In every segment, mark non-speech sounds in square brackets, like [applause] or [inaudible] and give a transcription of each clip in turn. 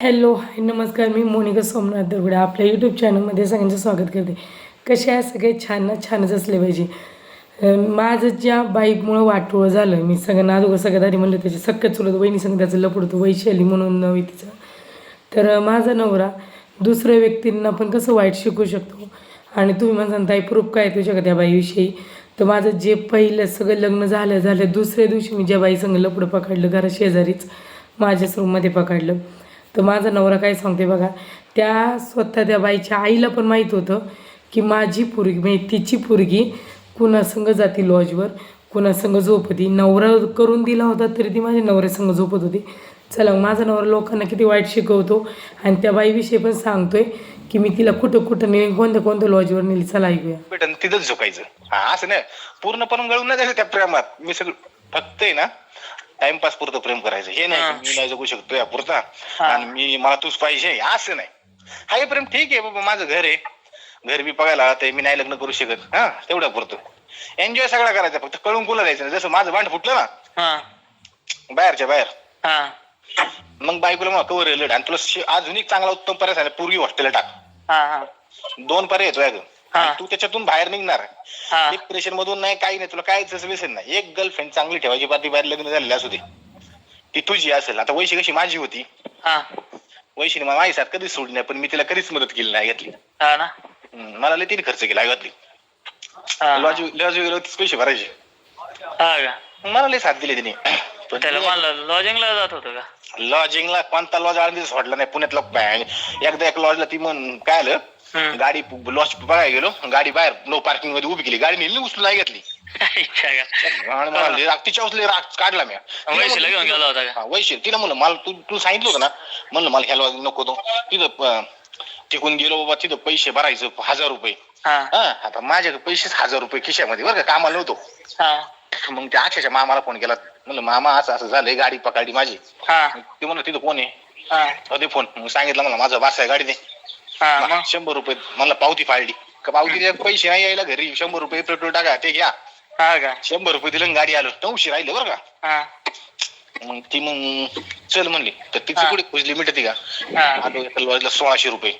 Hello hi नमस्कार मी मोनिका सोमनाथ दगडे आपल्या YouTube चॅनलमध्ये सगळ्यांचं स्वागत करते. कसे आहे सगळे? छान ना छानच असले पाहिजे. माझं ज्या बाईकमुळं वाटोळं झालं मी सगळ्यांना अगोदर सगळ्यात आधी म्हणलं त्याची सक्कत चुलत वहिनी संग त्याचं लपडतो वैशाली म्हणून नवी तिचं. तर माझा नवरा दुसऱ्या व्यक्तींना पण कसं वाईट शिकू शकतो? आणि तुम्ही म्हणता ताई प्रूफ काय येऊ शकता त्या बाईविषयी? तर माझं जे पहिलं सगळं लग्न झालं झालं दुसऱ्या दिवशी मी ज्या बाई संग लपडं पकडलं घरा शेजारीच माझ्याच रूममध्ये पकडलं. तर माझा नवरा काय सांगते बघा त्या स्वतः त्या बाईच्या आईला पण माहीत होतं की माझी पोरगी म्हणजे तिची पोरगी कुणासंग जाती लॉजवर कुणासंग झोपती नवरा करून दिला होता तरी ती माझ्या नवऱ्यासंग झोपत होती. चला माझा नवरा लोकांना किती वाईट शिकवतो. आणि त्या बाईविषयी पण सांगतोय की मी तिला कुठं कुठं नेली कोणत्या कोणत्या लॉजवर नेली. चला ऐकूया. भेटन तिथंच झोपायचं. हा असं नाही. पूर्णपणे गळून नाही जायचं त्या प्रेमात. मी सगळं फक्त आहे ना टाइमपास पुरतं प्रेम करायचं. हे नाही की मी नाही जगू शकतो या पुरता. आणि मी मला तूच पाहिजे. असं नाही. हाय प्रेम ठीक आहे बाबा माझं घर आहे. घर बी बघायला ते मी नाही लग्न करू शकत. हा तेवढ्या पुरतं. एन्जॉय सगळा करायचा. फक्त कळून कुला नाही. जसं माझं भांड फुटलं ना हा. बाहेरच्या बाहेर. हा. मग बायकोला मग कवर आणि तुला अजून एक चांगला उत्तम पर्याय पूर्वी हॉस्टेलला टाक. हा हा. दोन पर्याय येतो अगं हा. आणि तू त्याच्यातून बाहेर निघणार. डिप्रेशन मधून नाही काही नाही तुला काहीच व्यसन नाही. एक गर्लफ्रेंड चांगली ठेवायची पाठी बाहेर लग्न झालेली असू दे. ती तुझी असेल. आता वैशी कशी माझी होती. वैशीने मला माझी साथ कधीच सोडली नाही पण मी तिला कधीच मदत केली नाही घेतली मला लय तिने खर्च केला घातली लॉज लॉज वगैरे तीच पैसे भरायचे. मला लय साथ दिली तिने. लॉजिंगला जात होतं का? लॉजिंगला कोणता लॉज आला सोडला नाही. पुण्यातला एकदा एक लॉजला ती म्हण काय आलं. गाडी लॉज बघायला गेलो. गाडी बाहेर नो पार्किंगमध्ये उभी केली. गाडी नेली उचलून नाही घेतली. तिच्या उचले राग काढला मी. वैशील तिला म्हणलं मला तू तू सांगितलं होतं ना? म्हणलं मला ह्याला नको तो. तिथं अं, तिकून गेलो बाबा तिथं पैसे भरायचं हजार रुपये. आता माझ्याकडे पैसेच हजार रुपये खिशामध्ये बरं का? कामाला नव्हतो. मग त्या अक्षरशः मामाला फोन केला. म्हणलं मामा असं असं झालंय गाडी पकडली माझी. ते म्हणलं तिथं कोण आहे? फोन मग सांगितलं मला माझा बास आहे गाडी दे हा मग? शंभर रुपये. मला पावती फाडली. का पावतीचे पैसे नाही यायला घरी? शंभर रुपये पेट्रोल टाका ते घ्या. हा का? शंभर रुपये दिलं आणि गाडी आलो. नऊशे राहिले बरं का. हा. मग ती मग चल म्हणली. तर तिची हा. कुठे? खुजली मिटते का? हा. आलो एका लॉजला सोळाशे रुपये.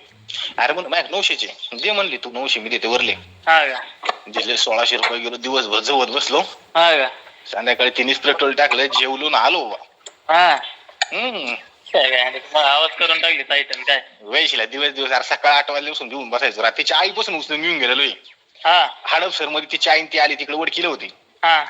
अरे म्हणलं माझ्या नऊशेचे दे म्हणली तू नऊशे मी देते वरले. हा का? दिले सोळाशे रुपये गेलो दिवसभर जवळ बसलो. हा का? संध्याकाळी तिनेच पेट्रोल टाकलं जेवलो ना आलो. बा. हा. हम्म. काय काय आणि मग आवाज करून टाकली टायटन काय? वैशीला दिवस दिवस अरे सकाळ आठ वाजल्यापासून घेऊन बसायचो. रात्रीच्या आईपासून उचलून घेऊन गेलेलो हा. हडपसरमध्ये तिची आई ती आली तिकडे वडकीला होती. हा.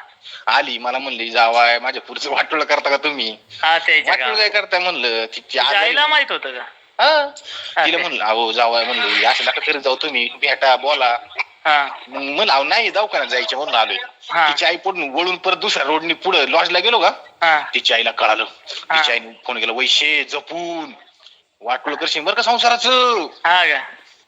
आली मला म्हणली जावाय माझ्या पुढचं वाटोळ करता का तुम्ही? हा त्याच्या वाटोळ करताय म्हणलं तिची आई आईला माहीत होतं का? हा. तिला म्हणलं अहो जावाय म्हणलं असं नका करत जाऊ तुम्ही. भेटा बोला. हा. मग म्हणलं अहो नाही दवाखान्यात जायच्या म्हणून आलोय. हा. तिची आई पुढून वळून परत दुसऱ्या रोडनी पुढे लॉजला गेलो का? हा. तिच्या आईला कळालं. तिच्या आईने फोन केला वैशे जपून. वाटोळ करशील बरं का संसाराचं? हा का?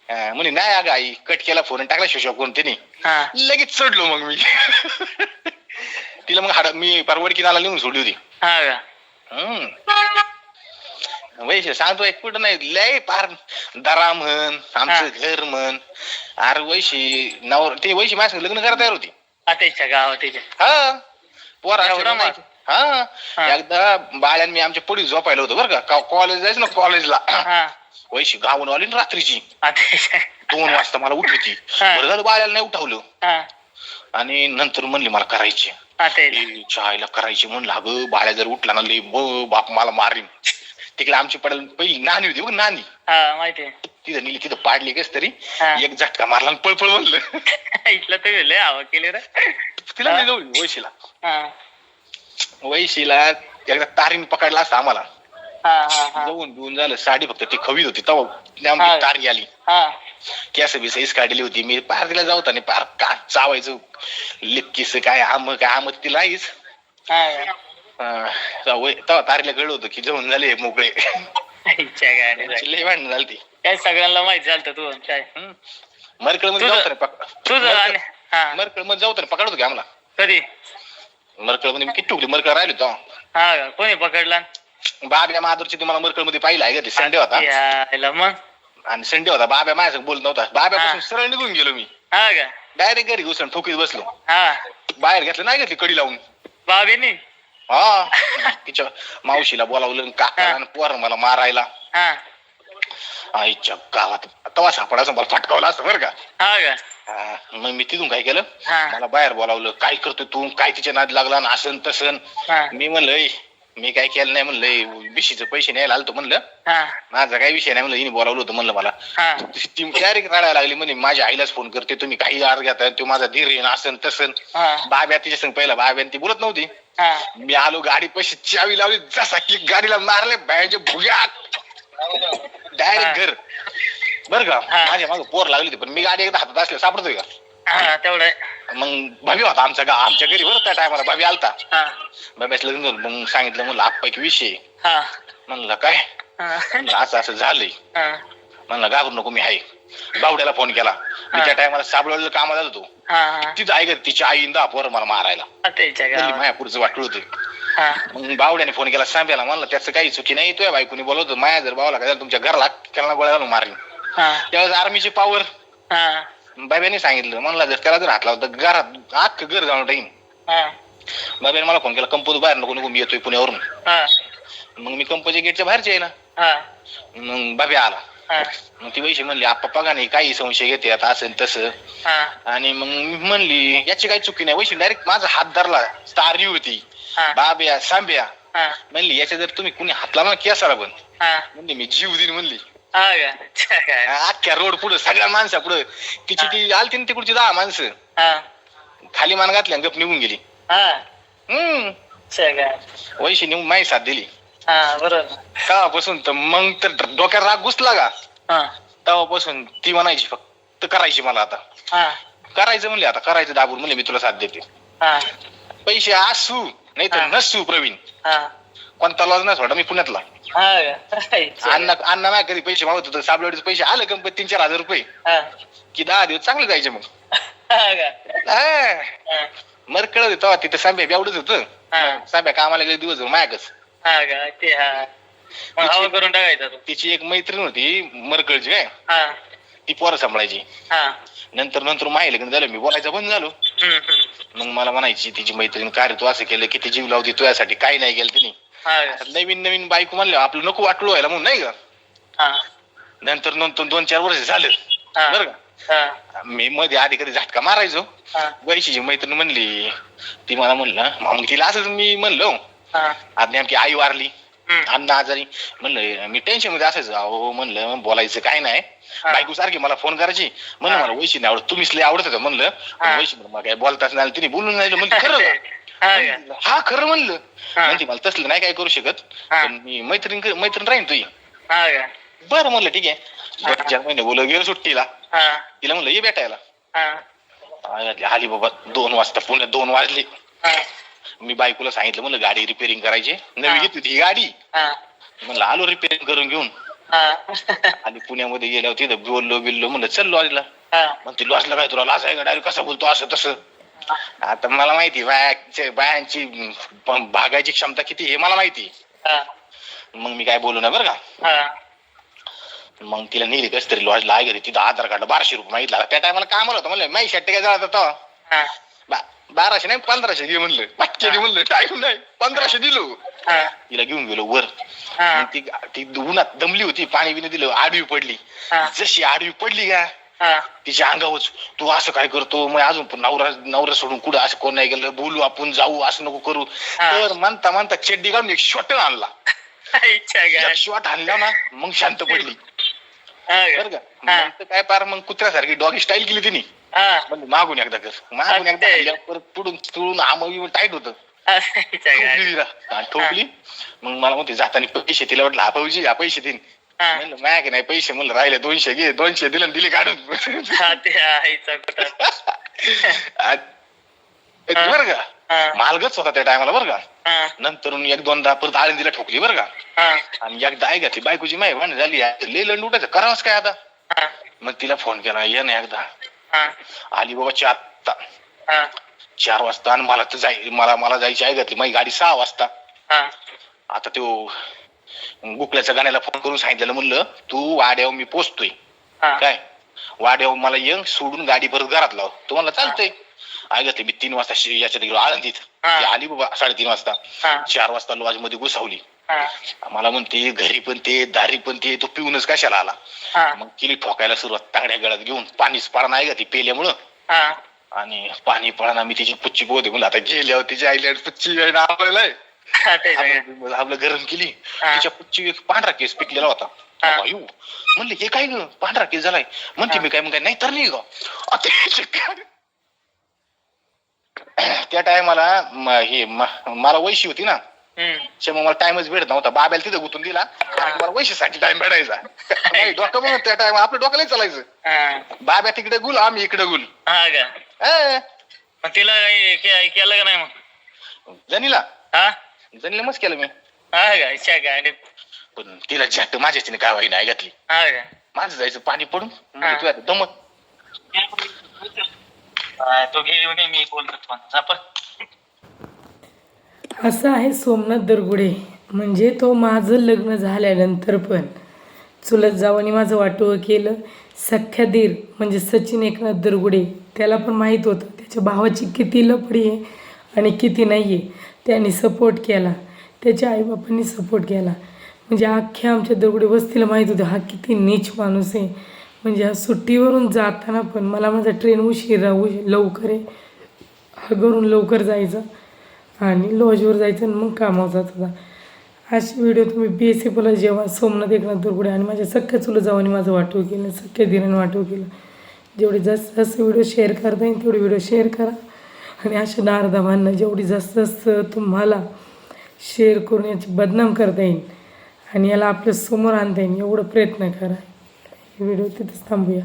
हा, म्हणे नाही अगं आई. कट केला फोन टाकला शोशा कोण तिने. हा. लगेच चढलो मग मी. [laughs] तिला मग हाड मी परवड किनाला लिहून सोडली होती. हा का? हम्म. वैशे सांगतोय कुठं नाही. लय पार दरा म्हण आमचं घर म्हण. अरे वैशी नवर ते वैशी माझ्या लग्न करायला तयार होती. त्याच्या त्याच्या हा. पोरा एवढं मग? एकदा बाळ्यान मी आमच्या पुढे झोपायला होतो बरं का. कॉलेज जायचं ना कॉलेजला हा. वैशी गावून आली ना रात्रीची. त्याच्या दोन वाजता मला उठवती हा. बरं झालं बाळ्याला नाही उठवलं. हा. आणि नंतर म्हणली मला करायची. त्याच्या चायला करायची म्हणलं अगं बाळ्या जर उठला ना लय ब बाप मला मारीन. तिकडे आमची पडेल पहिली नानी होती बघ नानी हा माहिती तिथं नेली तिथं पाडली कस तरी हा. एक झटका मारला आणि पळपळ म्हणलं. [laughs] इथलं तर लय आवा केले रे. तिला हा. वैशीला. हा. वैशीला एकदा तारीन पकडला असता आम्हाला. हा हा हा. जाऊन घेऊन झालं साडी फक्त ती खवीत होती तेव्हा ती हा. आमची तारी आली. हा. केस बिस इस काढली होती मी पार तिला जाऊ आणि पार का चावायचं लिपकीस काय आम काय आम तिला हा. तेव्हा तारीला कळलं होतं की जेवण झाले मोकळे. लय भांडण झाली ती काय सगळ्यांना माहीत झालं तू काय मरकळमध्ये जाऊ तर मरकळमध्ये जाऊ तर पकडतो की आम्हाला कधी मरकळमध्ये मी किती टुकली मरकळ राहिलो तेव्हा हा कोणी पकडला बाब्या माधुरची तुम्हाला मरकळमध्ये पाहिलं आहे का ते संडे होता मग आणि संडे होता बाब्या माझ्या बोलत नव्हता बाब्यापासून हा. सरळ निघून गेलो मी हा का डायरेक्ट घरी घुसून ठोकीत बसलो हा बाहेर घेतलं नाही घेतली कडी लावून बाबीनी [laughs] हा. तिच्या मावशीला बोलावलं काका. आणि पोर मला मारायला. हा. आईच्या गावात तवा सापडा मला फटकावला असं बरं का? हा का? हा, मग मी तिथून काय केलं? हा. मला बाहेर बोलावलं. काय करतोय तू? काय तिच्या नाद लागला? ना असं तसं. हा. मी म्हणलं "ऐ, मी काय केलं नाही म्हणलं बिशीचं पैसे न्यायला आलतो म्हणलं. हा. माझा काही विषय नाही म्हणलं हिने बोलावलं होतं म्हणलं मला. हा. ती डायरेक्ट रडायला लागली म्हणे माझ्या आईलाच फोन करते तुम्ही काही आर घेता तो माझा धीर येईन असं तसं हा. बाब्या तिच्या संग पहिला बाब्या ती बोलत नव्हती. हा. मी आलो गाडी पैसे चावी लावली जसा की गाडीला मारले बाहेरच्या भुग्यात. डायरेक्ट घर. बर का? हा. माझ्या मागे पोर लागली होती पण मी गाडी एकदा हातात असल्या सापडतोय का? हा तेवढं आहे. मग भाभी होता आमच्या गा आमच्या घरी बरं त्या टायमाला भाभी आलता. हा. भाभ्याच लग्न झालं मग सांगितलं म्हणलं आपैकी विषय हा. म्हणलं काय? हा. म्हणलं असं असं झालंय. हा. म्हणलं घाबरू नको मी आहे. बावड्याला फोन केला. मी त्या टायमाला साबळवलं कामाला जातो हा तिथं ऐकत तिची आई इंदा पोर मला मारायला. त्याच्या म्हणली गावात. माया पुढचं वाटलं होतं. हा. मग बावड्याने फोन केला सांब्याला म्हणलं त्याचं काही चुकी नाही तुझ्या बायकोनी बोलवतो माया जर बावला काय झालं तुमच्या घरला त्याला गोळ्या घालून मारली. हा. त्यावेळेस आर्मीची पॉवर हा. बाब्याने सांगितलं म्हणला जर त्याला जर हात लावला तर घरात अख्खं घर जाऊन टाईन हा. बाब्याने मला फोन केला कंपोज बाहेर नको नको मी येतोय पुण्यावरून. हा. मग मी कंपोजच्या गेटच्या बाहेरचे आहे ना. हा. मग बाब्या आला. हा. मग ती वैशी म्हणली आप्पा बघा नाही काही संशय घेते आता असं तसं. हा. आणि मग मी म्हणली याची काही चुकी नाही. वैशी डायरेक्ट माझा हात धरला स्टार होती. हा. बाब्या सांब्या. हा. म्हणली याच्या जर तुम्ही कुणी हात लावला केसाला पण. हा. म्हणली मी जीव देईन म्हणली. अख्ख्या रोड पुढे सगळ्या माणसा पुढे. तिची ती आलती ना तिकडची दहा माणसं. हा. खाली मान घातली आणि गप निघून गेली. हा. हम्म. वैशी निघून माही साथ दिली. हा बरोबर. तेव्हापासून तर मग तर डोक्यात राग घुसला का? हा. तेव्हापासून ती म्हणायची फक्त करायची मला आता. करायचं म्हणले आता करायचं दाबून म्हणले मी तुला साथ देते. हा. पैसे असू नाही तर. नसू प्रवीण. कोणता लॉज नाही सोडा मी पुण्यातला. का अण्णा अण्णा माझ्या कधी पैसे मागत होतं साबलवाडीचे पैसे आले कंपनी तीन चार हजार रुपये. की दहा दिवस चांगले जायचे मग. हा का? मर कळत तेव्हा तिथं साब्या एवढंच होतं. साब्या कामाला गेले दिवस मायाकच का? करून टाकायचा तिची एक मैत्रीण होती मरकळची काय? ती पोरं सांभाळायची. नंतर नंतर माही लग्न झालं मी बोलायचं बंद झालो. मग मला म्हणायची तिची मैत्रीण काय रे तू असं केलं किती जीव लावती तुझ्यासाठी काय नाही केलं तिने. का आता नवीन नवीन बायको म्हणलं आपलं नको वाटलो व्हायला म्हणून नाही का? नंतर नंतर दोन चार वर्ष झालं. बरं का? मी मध्ये आधी कधी झटका मारायचो. वैशीची मैत्रीण म्हणली ती मला म्हणलं मग तिला असंच मी म्हणलो. हा. आज नेमकी आई वारली. अण्णा आजारी. म्हणलं मी टेन्शनमध्ये असायचो. अहो म्हणलं बोलायचं काय नाही. बायको सारखी मला फोन करायची. म्हणलं. मला वैशी नाही आवडत तुम्हीच लय आवडत होतं. म्हणलं. वैशी मला काय बोलताच नाही. तिने बोलून नाही म्हणलं खरं? [laughs] हा हा खरं म्हणलं. म्हणते मला तसलं नाही काय करू शकत. पण मी मैत्रीण मैत्रीण राहीन तुझी. बरं म्हणलं ठीक आहे. चार महिने बोल गेलो सुट्टीला हा. तिला म्हणलं ये भेटायला. हा. आली बाबा दोन वाजता पुण्यात दोन वाजले. हा. मी बायकोला सांगितलं म्हणलं गाडी रिपेअरिंग करायची. नवी. घेतली होती ही गाडी. हा. म्हणलं आलो रिपेअरिंग करून घेऊन. आणि पुण्यामध्ये गेल्यावर तिथं बोललो बिललो म्हणलं चल लॉजला हा. मग ती लॉजला काय तुला लाज आहे का? डायरेक्ट कसं बोलतो असं तसं. आता मला माहिती बायांची बायांची भागायची क्षमता किती हे मला माहिती मग मी काय बोलू नाही बरं का? मग तिला नेली कस तरी आहे घरी तिथं आधार कार्ड बाराशे रुपये मागितला. त्या टायमाला म्हणलं होतं म्हणलं माही शट्टे काय झाला होता हा. बाराशे नाही पंधराशे घे म्हणलं. पटके दे म्हणलं टाईम नाही पंधराशे दिलो. हा. तिला घेऊन गेलो वर. ती ती उन्हात दमली होती पाणी बिणी दिलं आडवी पडली. जशी आडवी पडली का तिच्या अंगावच तू असं काय करतो? मग अजून पण नवरा नवरा सोडून कुठं असं कोण नाही गेलं? बोलू आपण जाऊ असं नको करू. तर म्हणता म्हणता चड्डी काढून एक शॉट आणला. शॉट आणला ना मग शांत पडली. बरं का? काय पार मग कुत्र्यासारखी डॉगी स्टाईल केली तिने. मागून एकदा कर. मागून एकदा परत पुढून चुळून आमवी टाईट होतं. ठोकली मग मला म्हणते जाताना पैसे तिला वाटलं हा पैसे हा पैसे देईन. हा. म्हणलं माझ्या नाही पैसे म्हणलं राहिले दोनशे घे दोनशे दिले आणि दिले काढून. हा ते आईचा कुठं. [laughs] आ- बरं का? मालगच होता त्या टायमाला बरं का? हा. नंतर एक दोनदा परत आळंदीला ठोकली बरं का? हा. आणि एकदा आई घातली बायकोची माय भांडण झाली लई लंड उठायचं. करावंच काय आता? हा. मग तिला फोन केला ये ना एकदा. हा. आली बाबा चार ता- हा. चार वाजता आणि मला तर जाय मला मला जायची आई घातली माझी गाडी सहा वाजता. हा. आता तो गुकल्याच्या गाण्याला फोन करून सांगितलेलं म्हणलं तू वाड्यावर मी पोचतोय. काय? वाड्यावर मला ये सोडून गाडी परत घरात लाव. तो म्हणला चालतंय. घातली मी तीन वाजता याच्यात गेलो आळंदीत. आली बाबा साडेतीन वाजता. चार वाजता लॉजमध्ये घुसावली मला म्हणते घरी पण ते दारी पण ते तो पिऊनच कशाला आला? मग केली ठोकायला सुरुवात तांगड्या गळ्यात घेऊन पाणीच पडा नाही का ती पेल्यामुळं. आणि पाणी पळाना मी तिची पुच्ची बोधे म्हणलं आता गेल्यावर तिची आईलँड पुच्ची सगळं. [laughs] आपलं गरम केली. तिच्या पुच्ची एक पांढरा केस पिकलेला होता. हा. म्हणले हे काय ग? पांढरा केस झालाय. म्हणते. मी काय मग काय? नाही तर नाही ग? त्या टायमाला हे मला वैशी होती ना. त्यामुळे मला टाइमच भेटत नव्हता. बाब्याला तिथं गुतून दिला. मला वैशीसाठी टाइम भेटायचा. नाही, डोकं म्हणून त्या टाइम आपलं डोक्याला चालायचं. हा. बाब्या तिकडे गुल आम्ही इकडे गुल. हा मग तिला केलं का नाही मग? जनीला? जनीला मस्त केलं मी. हा का? आणि पण तिला झट माझ्याची काय वाही नाही घातली. हा का? माझं जायचं पाणी पडून. म्हणजे. तू आता दमत हा, तो घे घे, मी बोलतो पण झापा असं आहे सोमनाथ दरगुडे. म्हणजे तो माझं लग्न झाल्यानंतर पण चुलत जावानी माझं वाटोळं केलं. सख्या दीर म्हणजे सचिन एकनाथ दरगुडे त्याला पण माहीत होतं. त्याच्या भावाची किती लपडी आहे आणि किती नाही आहे त्यांनी सपोर्ट केला. त्याच्या आईबापांनी सपोर्ट केला. म्हणजे अख्ख्या आमच्या दरगुडे वस्तीला माहीत होतं हा किती नीच माणूस आहे. म्हणजे हा सुट्टीवरून जाताना पण मला माझा ट्रेन उशीर उश लवकर आहे. हा घरून लवकर जायचं आणि लॉजवर जायचं आणि मग कामावर जात होता. असे व्हिडिओ तुम्ही बी एस सी पला जेव्हा सोमनाथ एकनाथ दुर्गुडे आणि माझ्या सख्या चुलं जाऊन माझं वाटव केलं सख्या दिराने वाटव केलं. जेवढे जास्त जास्त व्हिडिओ शेअर करता येईल तेवढे व्हिडिओ शेअर करा. आणि अशा नारदामांना जेवढी जास्त जास्त तुम्हाला शेअर करून याची बदनाम करता येईल आणि याला आपल्यासमोर आणता येईल एवढं प्रयत्न करा. व्हिडिओ तिथंच थांबूया.